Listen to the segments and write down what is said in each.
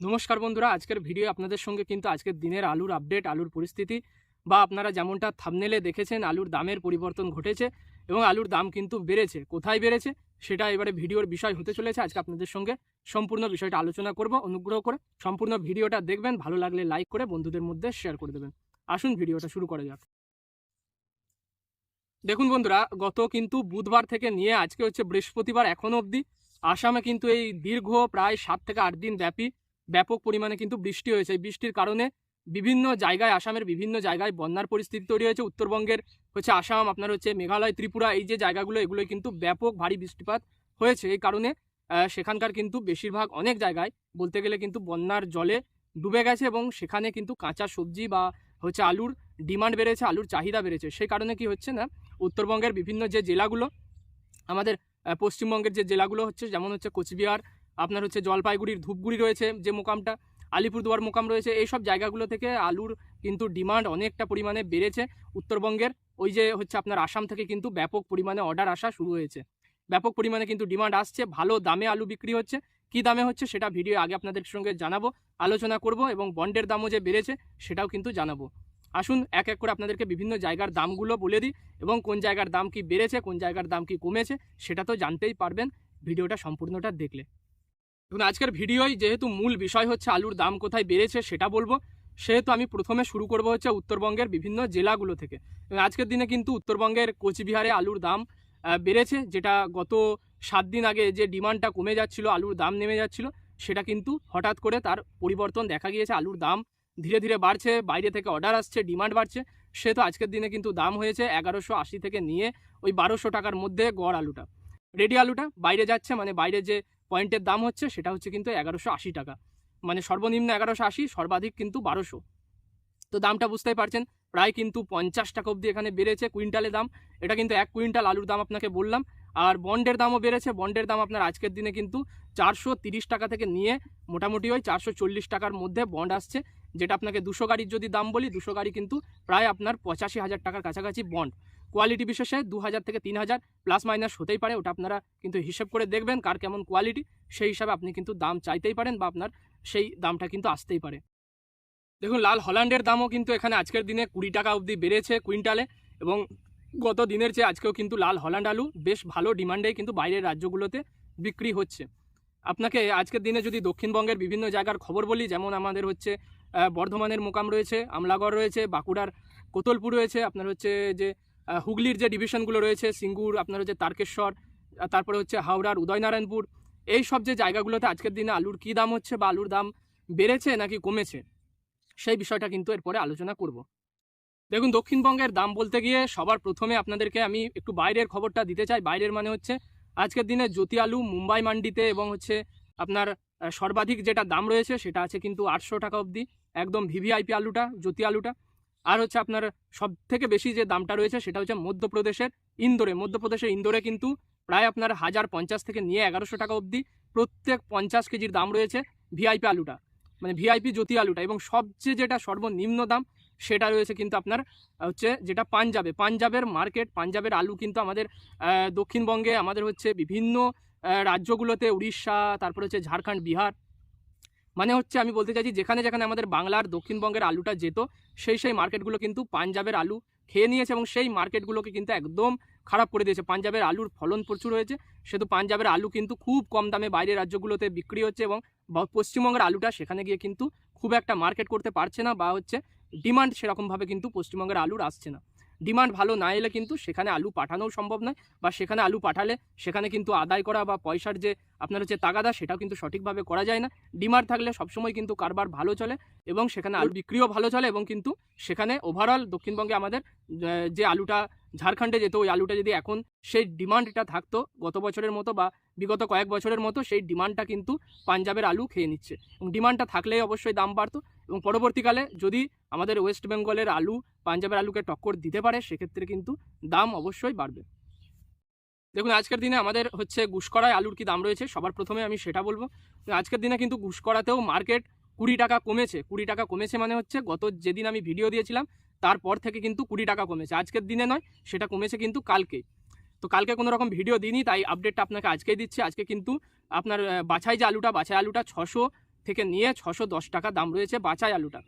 নমস্কার বন্ধুরা, আজকের ভিডিও আপনাদের সঙ্গে কিন্তু আজকের দিনের আলুর আপডেট আলুর পরিস্থিতি বা আপনারা যেমনটা থামনেলে দেখেছেন, আলুর দামের পরিবর্তন ঘটেছে এবং আলুর দাম কিন্তু বেড়েছে। কোথায় বেড়েছে সেটা এবারে ভিডিওর বিষয় হতে চলেছে। আজকে আপনাদের সঙ্গে সম্পূর্ণ বিষয়টা আলোচনা করব, অনুগ্রহ করে সম্পূর্ণ ভিডিওটা দেখবেন, ভালো লাগলে লাইক করে বন্ধুদের মধ্যে শেয়ার করে দেবেন। আসুন ভিডিওটা শুরু করা যাক। দেখুন বন্ধুরা, গত কিন্তু বুধবার থেকে নিয়ে আজকে হচ্ছে বৃহস্পতিবার এখনও অবধি আসামে কিন্তু এই দীর্ঘ প্রায় সাত থেকে আট দিন ব্যাপী ব্যাপক পরিমাণে কিন্তু বৃষ্টি হয়েছে। এই বৃষ্টির কারণে বিভিন্ন জায়গায়, আসামের বিভিন্ন জায়গায় বন্যার পরিস্থিতি তৈরি হয়েছে। উত্তরবঙ্গের হচ্ছে আসাম, আপনার হচ্ছে মেঘালয়, ত্রিপুরা, এই যে জায়গাগুলো এগুলোই কিন্তু ব্যাপক ভারী বৃষ্টিপাত হয়েছে। এই কারণে সেখানকার কিন্তু বেশিরভাগ অনেক জায়গায় বলতে গেলে কিন্তু বন্যার জলে ডুবে গেছে এবং সেখানে কিন্তু কাঁচা সবজি বা হচ্ছে আলুর ডিমান্ড বেড়েছে, আলুর চাহিদা বেড়েছে। সেই কারণে কি হচ্ছে না, উত্তরবঙ্গের বিভিন্ন যে জেলাগুলো, আমাদের পশ্চিমবঙ্গের যে জেলাগুলো হচ্ছে, যেমন হচ্ছে কোচবিহার আপনার হচ্ছে জলপাইগুড়ির ধূপগুড়ি রয়েছে যে মোকামটা, আলিপুরদুয়ার মোকাম রয়েছে এই সব জায়গাগুলো থেকে আলুর কিন্তু ডিমান্ড অনেকটা পরিমাণে বেড়েছে উত্তরবঙ্গের। ওই যে হচ্ছে আপনার আসাম থেকে কিন্তু ব্যাপক পরিমাণে অর্ডার আসা শুরু হয়েছে। ব্যাপক পরিমাণে কিন্তু ডিমান্ড আসছে, ভালো দামে আলু বিক্রি হচ্ছে। কি দামে হচ্ছে সেটা ভিডিও আগে আপনাদের সঙ্গে জানাব, আলোচনা করব এবং বন্ডের দামও যে বেড়েছে সেটাও কিন্তু জানাব। আসুন এক এক করে আপনাদেরকে বিভিন্ন জায়গার দামগুলো বলে দিই এবং কোন জায়গার দাম কি বেড়েছে, কোন জায়গার দাম কি কমেছে সেটা তো জানতেই পারবেন ভিডিওটা সম্পূর্ণটা দেখলে। এবং আজকের ভিডিওয় যেহেতু মূল বিষয় হচ্ছে আলুর দাম কোথায় বেড়েছে সেটা বলব। সেহেতু আমি প্রথমে শুরু করব হচ্ছে উত্তরবঙ্গের বিভিন্ন জেলাগুলো থেকে। এবং আজকের দিনে কিন্তু উত্তরবঙ্গের কোচবিহারে আলুর দাম বেড়েছে, যেটা গত সাত দিন আগে যে ডিমান্ডটা কমে যাচ্ছিল, আলুর দাম নেমে যাচ্ছিল, সেটা কিন্তু হঠাৎ করে তার পরিবর্তন দেখা গিয়েছে। আলুর দাম ধীরে ধীরে বাড়ছে, বাইরে থেকে অর্ডার আসছে, ডিমান্ড বাড়ছে। সেহেতু আজকের দিনে কিন্তু দাম হয়েছে এগারোশো আশি থেকে নিয়ে ওই বারোশো টাকার মধ্যে গড় আলুটা। রেডি আলুটা বাইরে যাচ্ছে মানে বাইরে যে পয়েন্টের দাম হচ্ছে সেটা হচ্ছে কিন্তু এগারোশো আশি টাকা। মানে সর্বনিম্ন এগারোশো আশি, সর্বাধিক কিন্তু বারোশো। তো দামটা বুঝতেই পারছেন, প্রায় কিন্তু পঞ্চাশ টাকা অবধি এখানে বেড়েছে কুইন্টালে দাম। এটা কিন্তু এক কুইন্টাল আলুর দাম আপনাকে বললাম। আর বন্ডের দামও বেড়েছে, বন্ডের দাম আপনার আজকের দিনে কিন্তু চারশো টাকা থেকে নিয়ে মোটামুটি ওই চারশো চল্লিশ টাকার মধ্যে বন্ড আসছে, যেটা আপনাকে দুশো গাড়ির যদি দাম বলি, দুশো গাড়ি কিন্তু প্রায় আপনার পঁচাশি হাজার টাকার কাছাকাছি বন্ড। কোয়ালিটি বিশেষে দু হাজার থেকে তিন হাজার প্লাস মাইনাস হতেই পারে, ওটা আপনারা কিন্তু হিসেব করে দেখবেন কার কেমন কোয়ালিটি সেই হিসাবে আপনি কিন্তু দাম চাইতেই পারেন বা আপনার সেই দামটা কিন্তু আসতেই পারে। দেখুন, লাল হল্যান্ডের দামও কিন্তু এখানে আজকের দিনে কুড়ি টাকা অবধি বেড়েছে কুইন্টালে এবং গত দিনের চেয়ে আজকেও কিন্তু লাল হল্যান্ড আলু বেশ ভালো ডিমান্ডে কিন্তু বাইরের রাজ্যগুলোতে বিক্রি হচ্ছে। আপনাকে আজকের দিনে যদি দক্ষিণবঙ্গের বিভিন্ন জায়গার খবর বলি, যেমন আমাদের হচ্ছে বর্ধমানের মোকাম রয়েছে, আমলাগড় রয়েছে, বাঁকুড়ার কোতলপুর রয়েছে, আপনার হচ্ছে যে হুগলির যে ডিভিশনগুলো রয়েছে, সিঙ্গুর, আপনার হচ্ছে তারকেশ্বর তারপরে হচ্ছে হাওড়ার উদয়নারায়ণপুর, এই সব যে জায়গাগুলোতে আজকের দিনে আলুর কী দাম হচ্ছে বা আলুর দাম বেড়েছে নাকি কমেছে, সেই বিষয়টা কিন্তু এরপরে আলোচনা করব। দেখুন, দক্ষিণবঙ্গের দাম বলতে গিয়ে সবার প্রথমে আপনাদেরকে আমি একটু বাইরের খবরটা দিতে চাই। বাইরের মানে হচ্ছে আজকের দিনে জ্যোতি আলু, মুম্বাই মান্ডিতে এবং হচ্ছে আপনার সর্বাধিক যেটা দাম রয়েছে সেটা আছে কিন্তু আটশো টাকা অবধি, একদম ভিভিআইপি আলুটা, জ্যোতি আলুটা। আর হচ্ছে আপনার সব থেকে বেশি যে দামটা রয়েছে সেটা হচ্ছে মধ্যপ্রদেশের ইন্দোরে। মধ্যপ্রদেশের ইন্দোরে কিন্তু প্রায় আপনার হাজার পঞ্চাশ থেকে নিয়ে এগারোশো টাকা অবধি প্রত্যেক পঞ্চাশ কেজির দাম রয়েছে ভিআইপি আলুটা মানে ভিআইপি জ্যোতি আলুটা। এবং সবচেয়ে যেটা সর্বনিম্ন দাম সেটা রয়েছে কিন্তু আপনার হচ্ছে যেটা পাঞ্জাবে। পাঞ্জাবের মার্কেট, পাঞ্জাবের আলু কিন্তু আমাদের দক্ষিণবঙ্গে আমাদের হচ্ছে বিভিন্ন রাজ্যগুলোতে, উড়িষ্যা, তারপরে হচ্ছে ঝাড়খণ্ড, বিহার মানে হচ্ছে আমি বলতে চাইছি যেখানে যেখানে আমাদের বাংলার দক্ষিণবঙ্গের আলুটা যেত, সেই সেই মার্কেটগুলো কিন্তু পাঞ্জাবের আলু খেয়ে নিয়েছে এবং সেই মার্কেটগুলোকে কিন্তু একদম খারাপ করে দিয়েছে। পাঞ্জাবের আলুর ফলন প্রচুর হয়েছে, সেহেতু পাঞ্জাবের আলু কিন্তু খুব কম দামে বাইরের রাজ্যগুলোতে বিক্রি হচ্ছে এবং পশ্চিমবঙ্গের আলুটা সেখানে গিয়ে কিন্তু খুব একটা মার্কেট করতে পারছে না বা হচ্ছে ডিমান্ড সেরকমভাবে কিন্তু পশ্চিমবঙ্গের আলুর আসছে না। ডিমান্ড ভালো না এলে কিন্তু সেখানে আলু পাঠানোও সম্ভব নয় বা সেখানে আলু পাঠালে সেখানে কিন্তু আদায় করা বা পয়সার যে আপনার হচ্ছে তাগাদা, সেটাও কিন্তু সঠিকভাবে করা যায় না। ডিমান্ড থাকলে সবসময় কিন্তু কারবার ভালো চলে। এবং সেখানে আলু বিক্রিও ভালো চলে এবং কিন্তু সেখানে ওভারঅল দক্ষিণবঙ্গে আমাদের যে আলুটা ঝাড়খণ্ডে যেত ওই আলুটা যদি এখন সেই ডিমান্ডটা থাকতো গত বছরের মতো বা বিগত কয়েক বছরের মতো সেই ডিমান্ডটা কিন্তু পাঞ্জাবের আলু খেয়ে নিচ্ছে। এবং ডিমান্ডটা থাকলেই অবশ্যই দাম বাড়তো। এবং পরবর্তীকালে যদি আমাদের ওয়েস্ট বেঙ্গলের আলু পাঞ্জাবের আলুকে টক্কর দিতে পারে সেক্ষেত্রে কিন্তু দাম অবশ্যই বাড়বে। দেখুন আজকের দিনে আমাদের হচ্ছে গুসকরায় আলুর কি দাম রয়েছে সবার প্রথমে আমি সেটা বলব। আজকের দিনে কিন্তু গুসকরাতেও মার্কেট কুড়ি টাকা কমেছে, কুড়ি টাকা কমেছে মানে হচ্ছে গত যেদিন আমি ভিডিও দিয়েছিলাম, তারপর থেকে কিন্তু কুড়ি টাকা কমেছে। আজকের দিনে নয়, সেটা কমেছে কিন্তু কালকেই তো কালকে কোনো রকম ভিডিও দিইনি, তাই আপডেটটা আপনাকে আজকেই দিচ্ছি। আজকে কিন্তু আপনার বাছাই যে আলুটা, বাছাই আলুটা ছশো থেকে নিয়ে ছশো দশ টাকা দাম রয়েছে বাছাই আলুটা।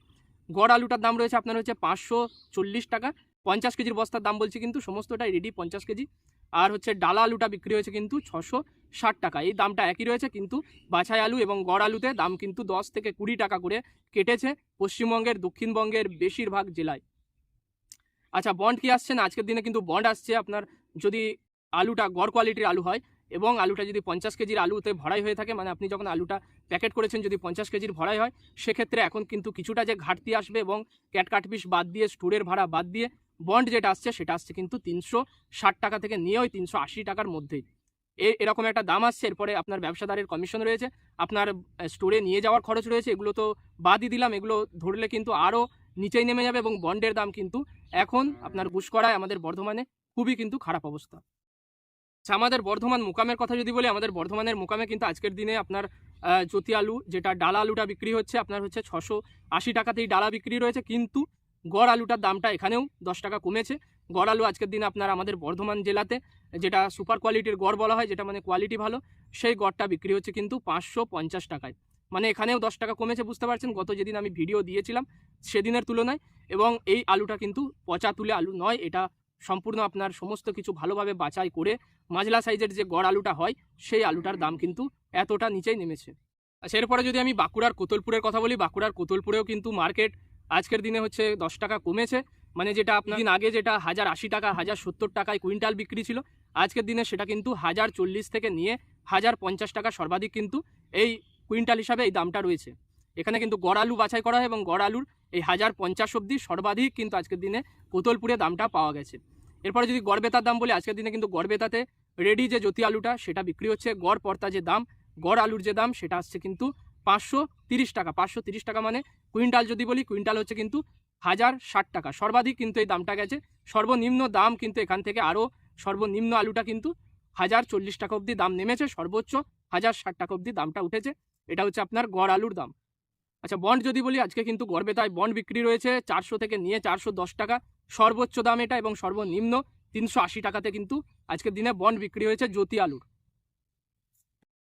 গড় আলুটার দাম রয়েছে আপনার হচ্ছে পাঁচশো চল্লিশ টাকা। পঞ্চাশ কেজির বস্তার দাম বলছি কিন্তু সমস্তটাই রেডি পঞ্চাশ কেজি। আর হচ্ছে ডালা আলুটা বিক্রি হয়েছে কিন্তু ছশো ষাট টাকা। এই দামটা একই রয়েছে কিন্তু বাছাই আলু এবং গড় আলুতে দাম কিন্তু দশ থেকে কুড়ি টাকা করে কেটেছে পশ্চিমবঙ্গের, দক্ষিণবঙ্গের বেশিরভাগ জেলায়। আচ্ছা বন্ড কি আসছে না? আজকের দিনে কিন্তু বন্ড আসছে। আপনার যদি আলুটা গড় কোয়ালিটির আলু হয় এবং আলুটা যদি পঞ্চাশ কেজির আলুতে ভরাই হয়ে থাকে মানে আপনি যখন আলুটা প্যাকেট করেছেন যদি পঞ্চাশ কেজির ভরাই হয়, সেক্ষেত্রে এখন কিন্তু কিছুটা যে ঘাটতি আসবে এবং ক্যাট কাট পিস বাদ দিয়ে স্টোরের ভাড়া বাদ দিয়ে বন্ড যেটা আসছে, সেটা আসছে কিন্তু তিনশো ষাট টাকা থেকে নিয়ে ওই তিনশো আশি টাকার মধ্যেই। এরকম একটা দাম আসছে, এরপরে আপনার ব্যবসাদারের কমিশন রয়েছে, আপনার স্টোরে নিয়ে যাওয়ার খরচ রয়েছে, এগুলো তো বাদই দিলাম, এগুলো ধরলে কিন্তু আরও নিচেই নেমে যাবে এবং বন্ডের দাম কিন্তু এখন আপনার গুসকরায় আমাদের বর্ধমানে খুবই কিন্তু খারাপ অবস্থা। আচ্ছা আমাদের বর্ধমান মুকামের কথা যদি বলি, আমাদের বর্ধমানের মুকামে কিন্তু আজকের দিনে আপনার জ্যোতি আলু যেটা ডালা আলুটা বিক্রি হচ্ছে, আপনার হচ্ছে ছশো আশি টাকাতেই ডালা বিক্রি রয়েছে, কিন্তু গড় আলুটার দামটা এখানেও দশ টাকা কমেছে। গড় আলু আজকের দিনে আপনার আমাদের বর্ধমান জেলাতে যেটা সুপার কোয়ালিটির গড় বলা হয়, যেটা মানে কোয়ালিটি ভালো, সেই গড়টা বিক্রি হচ্ছে কিন্তু পাঁচশো পঞ্চাশ টাকায়। মানে এখানেও দশ টাকা কমেছে, বুঝতে পারছেন? গত যেদিন আমি ভিডিও দিয়েছিলাম, সেদিনের তুলনায় এবং এই আলুটা কিন্তু পচা তুলে আলু নয়, এটা সম্পূর্ণ আপনার সমস্ত কিছু ভালোভাবে বাছাই করে মাজলা সাইজের যে গড় আলুটা হয়, সেই আলুটার দাম কিন্তু এতটা নিচেই নেমেছে। আচ্ছা এরপরে যদি আমি বাঁকুড়ার কোতলপুরের কথা বলি, বাঁকুড়ার কোতলপুরেও কিন্তু মার্কেট আজকের দিনে হচ্ছে দশ টাকা কমেছে। মানে যেটা আপনার দিন আগে যেটা হাজার আশি টাকা, হাজার সত্তর টাকায় কুইন্টাল বিক্রি ছিল, আজকের দিনে সেটা কিন্তু হাজার চল্লিশ থেকে নিয়ে হাজার পঞ্চাশ টাকা সর্বাধিক কিন্তু এই কুইন্টাল হিসাবে এই দামটা রয়েছে। এখানে কিন্তু গড় আলু বাছাই করা হয় এবং গড় আলুর এই হাজার পঞ্চাশ অব্দি সর্বাধিক কিন্তু আজকের দিনে কোতলপুরে দামটা পাওয়া গেছে। এরপরে যদি গড় বেতার দাম বলি, আজকের দিনে কিন্তু গড় বেতাতে রেডি যে জ্যোতি আলুটা, সেটা বিক্রি হচ্ছে। গড় পর্তা যে দাম, গড় আলুর যে দাম, সেটা আসছে কিন্তু পাঁচশো তিরিশ টাকা, পাঁচশো তিরিশ টাকা মানে কুইন্টাল যদি বলি, কুইন্টাল হচ্ছে কিন্তু হাজার ষাট টাকা। সর্বাধিক কিন্তু এই দামটা গেছে। সর্বনিম্ন দাম কিন্তু এখান থেকে আরও সর্বনিম্ন আলুটা কিন্তু হাজার চল্লিশ টাকা অবধি দাম নেমেছে। সর্বোচ্চ হাজার ষাট টাকা অবধি দামটা উঠেছে। এটা হচ্ছে আপনার গড় আলুর দাম। আচ্ছা বন্ড যদি বলি, আজকে কিন্তু গড়বেতায় বন্ড বিক্রি রয়েছে চারশো থেকে নিয়ে চারশো দশ টাকা। সর্বোচ্চ দাম এটা এবং সর্বনিম্ন তিনশো আশি টাকাতে কিন্তু আজকের দিনে বন্ড বিক্রি হয়েছে জ্যোতি আলুর।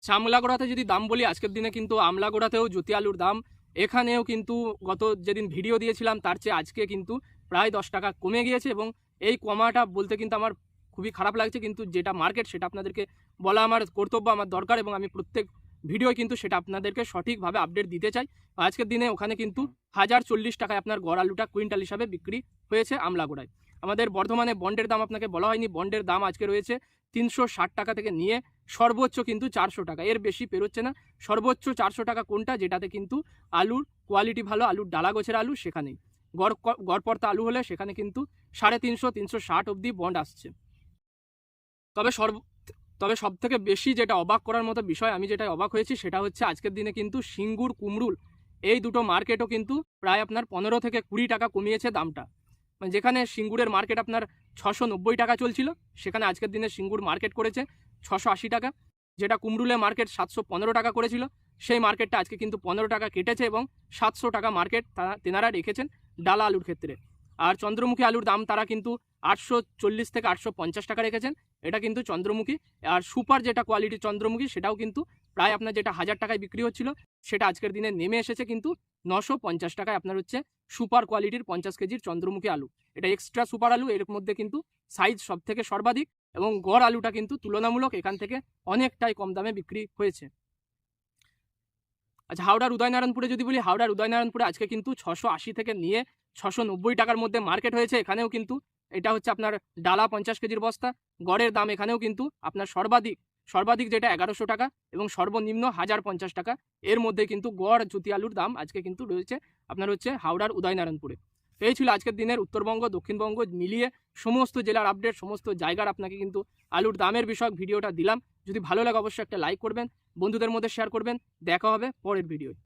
আমলাগোড়াতে যদি দাম বলি, আজকের দিনে কিন্তু আমলাগোড়াতেও জ্যোতি আলুর দাম এখানেও কিন্তু গত যেদিন ভিডিও দিয়েছিলাম, তার চেয়ে আজকে কিন্তু প্রায় দশ টাকা কমে গিয়েছে এবং এই কমাটা বলতে কিন্তু আমার খুবই খারাপ লাগছে। কিন্তু যেটা মার্কেট সেটা আপনাদেরকে বলা আমার কর্তব্য, আমার দরকার এবং আমি প্রত্যেক ভিডিও কিন্তু সেটা আপনাদেরকে সঠিকভাবে আপডেট দিতে চাই। আজকের দিনে ওখানে কিন্তু হাজার চল্লিশ টাকায় আপনার গড় আলুটা কুইন্টাল হিসাবে বিক্রি হয়েছে আমলাগোড়ায়। আমাদের বর্ধমানে বন্ডের দাম আপনাকে বলা হয়নি বন্ডের দাম আজকে রয়েছে তিনশো ষাট টাকা থেকে নিয়ে সর্বোচ্চ কিন্তু চারশো টাকা। এর বেশি পেরোচ্ছে না। সর্বোচ্চ চারশো টাকা কোনটা? যেটাতে কিন্তু আলুর কোয়ালিটি ভালো, আলুর ডালা গোছের আলু সেখানেই। গড় গড়পর্তা আলু হলে সেখানে কিন্তু সাড়ে তিনশো তিনশো ষাট অবধি বন্ড আসছে। তবে সর্ব, তবে সব থেকে বেশি যেটা অবাক করার মতো বিষয়, আমি যেটা অবাক হয়েছি সেটা হচ্ছে আজকের দিনে কিন্তু সিঙ্গুর কুমরুল এই দুটো মার্কেটও কিন্তু প্রায় আপনার পনেরো থেকে কুড়ি টাকা কমিয়েছে দামটা। যেখানে সিঙ্গুরের মার্কেট আপনার ছশো নব্বই টাকা চলছিল, সেখানে আজকের দিনে সিঙ্গুর মার্কেট করেছে ছশো আশি টাকা, যেটা কুমরুলে মার্কেট সাতশো পনেরো টাকা করেছিল। সেই মার্কেটটা আজকে কিন্তু পনেরো টাকা কেটেছে এবং সাতশো টাকা মার্কেট তারা, তেনারা রেখেছেন ডালা আলুর ক্ষেত্রে। আর চন্দ্রমুখী আলুর দাম তারা কিন্তু আটশো চল্লিশ থেকে আটশো পঞ্চাশ টাকা রেখেছেন, এটা কিন্তু চন্দ্রমুখী। আর সুপার যেটা কোয়ালিটি চন্দ্রমুখী, সেটাও কিন্তু প্রায় আপনার যেটা হাজার টাকায় বিক্রি হচ্ছিল, সেটা আজকের দিনে নেমে এসেছে কিন্তু নশো পঞ্চাশ টাকায় আপনার হচ্ছে সুপার কোয়ালিটির পঞ্চাশ কেজির চন্দ্রমুখী আলু। এটা এক্সট্রা সুপার আলু, এর মধ্যে কিন্তু সাইজ সব থেকে সর্বাধিক এবং গড় আলুটা কিন্তু তুলনামূলক এখান থেকে অনেকটাই কম দামে বিক্রি হয়েছে। আচ্ছা হাওড়ার উদয়নারায়ণপুরে যদি বলি, হাওড়ার উদয়নারায়ণপুরে আজকে কিন্তু ছশো আশি থেকে নিয়ে ছশো নব্বই টাকার মধ্যে মার্কেট হয়েছে। এখানেও কিন্তু এটা হচ্ছে আপনার ডালা পঞ্চাশ কেজির বস্তা, গড়ের দাম এখানেও কিন্তু আপনার সর্বাধিক সর্বাধিক যেটা এগারোশো টাকা এবং সর্বনিম্ন হাজার পঞ্চাশ টাকা। এর মধ্যে কিন্তু গড় জুতি আলুর দাম আজকে কিন্তু রয়েছে আপনার হচ্ছে হাওড়ার উদয়নারায়ণপুরে। তো এই ছিল আজকের দিনের উত্তরবঙ্গ, দক্ষিণবঙ্গ মিলিয়ে সমস্ত জেলার আপডেট সমস্ত জায়গার আপনাকে কিন্তু আলুর দামের বিষয়ক ভিডিওটা দিলাম। যদি ভালো লাগে অবশ্যই একটা লাইক করবেন, বন্ধুদের মধ্যে শেয়ার করবেন। দেখা হবে পরের ভিডিও